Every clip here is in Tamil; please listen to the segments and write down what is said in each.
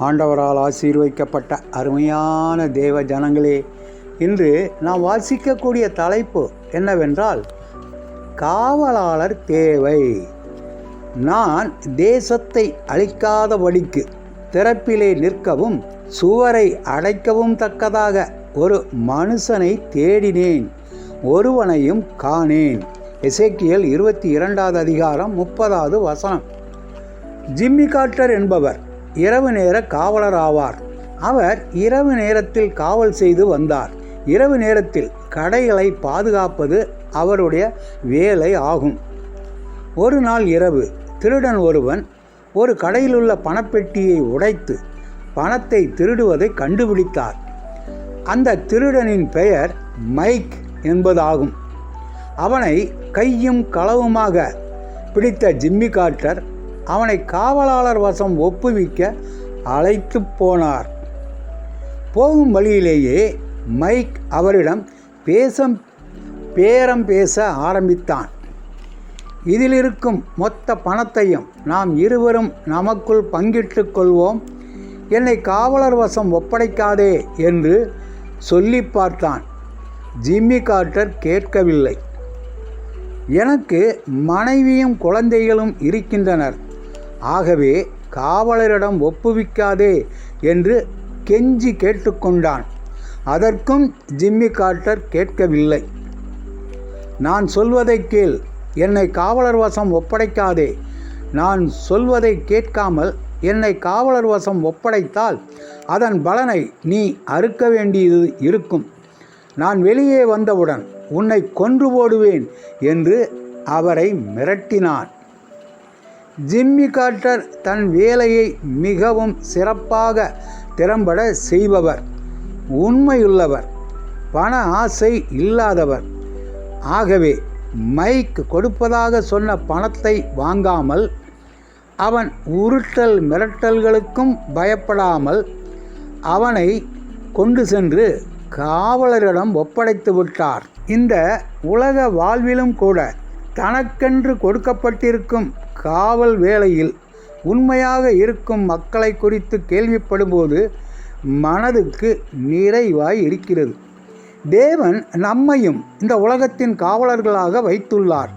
ஆண்டவரால் ஆசீர்வைக்கப்பட்ட அருமையான தேவ ஜனங்களே இன்று நாம் வாசிக்கக்கூடிய தலைப்பு என்னவென்றால் காவலாளர் தேவை. நான் தேசத்தை அழிக்காதபடிக்கு திறப்பிலே நிற்கவும் சுவரை அடைக்கவும் தக்கதாக ஒரு மனுஷனை தேடினேன் ஒருவனையும் காணேன். எசேக்கியல் இருபத்தி இரண்டாவது அதிகாரம் முப்பதாவது வசனம். ஜிம்மி கார்ட்டர் என்பவர் இரவு நேர காவலர் ஆவார் அவர் இரவு நேரத்தில் காவல் செய்து வந்தார். இரவு நேரத்தில் கடைகளை பாதுகாப்பது அவருடைய வேலை ஆகும். ஒரு நாள் இரவு திருடன் ஒருவன் ஒரு கடையிலுள்ள பணப்பெட்டியை உடைத்து பணத்தை திருடுவதை கண்டுபிடித்தார். அந்த திருடனின் பெயர் மைக் என்பதாகும். அவனை கையும் களவுமாக பிடித்த ஜிம்மி கார்ட்டர் அவனை காவலாளர் வசம் ஒப்புவிக்க அழைத்து போனார். போகும் வழியிலேயே மைக் அவரிடம் பேசம் பேரம் பேச ஆரம்பித்தான். இதில் இருக்கும் மொத்த பணத்தையும் நாம் இருவரும் நமக்குள் பங்கிட்டு கொள்வோம். என்னை காவலர் வசம் ஒப்படைக்காதே என்று சொல்லி பார்த்தான். ஜிம்மி கார்ட்டர் கேட்கவில்லை. எனக்கு மனைவியும் குழந்தைகளும் இருக்கின்றனர். ஆகவே காவலரிடம் ஒப்புவிக்காதே என்று கெஞ்சி கேட்டுக்கொண்டான். அதற்கும் ஜிம்மி கார்ட்டர் கேட்கவில்லை. நான் சொல்வதை கேள். என்னை காவலர் வசம் ஒப்படைக்காதே. நான் சொல்வதை கேட்காமல் என்னை காவலர் வசம் ஒப்படைத்தால் அதன் பலனை நீ அறுக்க வேண்டியது இருக்கும். நான் வெளியே வந்தவுடன் உன்னை கொன்று போடுவேன் என்று அவரை மிரட்டினான். ஜிம்மி கார்ட்டர் தன் வேலையை மிகவும் சிறப்பாக திறம்பட செய்பவர் உண்மையுள்ளவர் பண ஆசை இல்லாதவர். ஆகவே மைக் கொடுப்பதாக சொன்ன பணத்தை வாங்காமல் அவன் உருட்டல் மிரட்டல்களுக்கும் பயப்படாமல் அவனை கொண்டு சென்று காவலரிடம் ஒப்படைத்து விட்டார். இந்த உலக வாழ்விலும் கூட தனக்கென்று கொடுக்கப்பட்டிருக்கும் காவல் வேளையில் உண்மையாக இருக்கும் மக்களை குறித்து கேள்விப்படும்போது மனதுக்கு நிறைவாய் இருக்கிறது. தேவன் நம்மையும் இந்த உலகத்தின் காவலர்களாக வைத்துள்ளார்.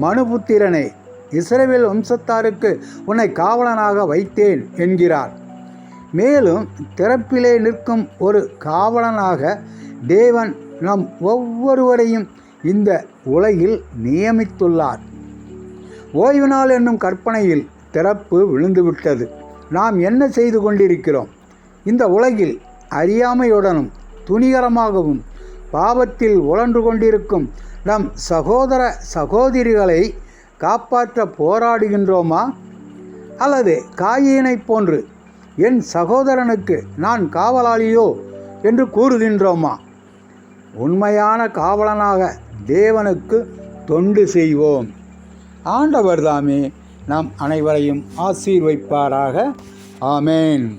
மனுபுத்திரனே இஸ்ரவேல் வம்சத்தாருக்கு உன்னை காவலனாக வைத்தேன் என்கிறார். மேலும் திறப்பிலே நிற்கும் ஒரு காவலனாக தேவன் நம் ஒவ்வொருவரையும் இந்த உலகில் நியமித்துள்ளார். ஓய்வு நாள் என்னும் கற்பனையில் திறப்பு விழுந்துவிட்டது. நாம் என்ன செய்து கொண்டிருக்கிறோம்? இந்த உலகில் அறியாமையுடனும் துணிகரமாகவும் பாவத்தில் உழன்று கொண்டிருக்கும் நம் சகோதர சகோதரிகளை காப்பாற்ற போராடுகின்றோமா? அல்லது காயினை போன்று என் சகோதரனுக்கு நான் காவலாளியோ? என்று கூறுகின்றோமா? உண்மையான காவலனாக தேவனுக்கு தொண்டு செய்வோம். ஆண்டவர் தாமே நம் அனைவரையும் ஆசீர்வைப்பாராக. ஆமேன்.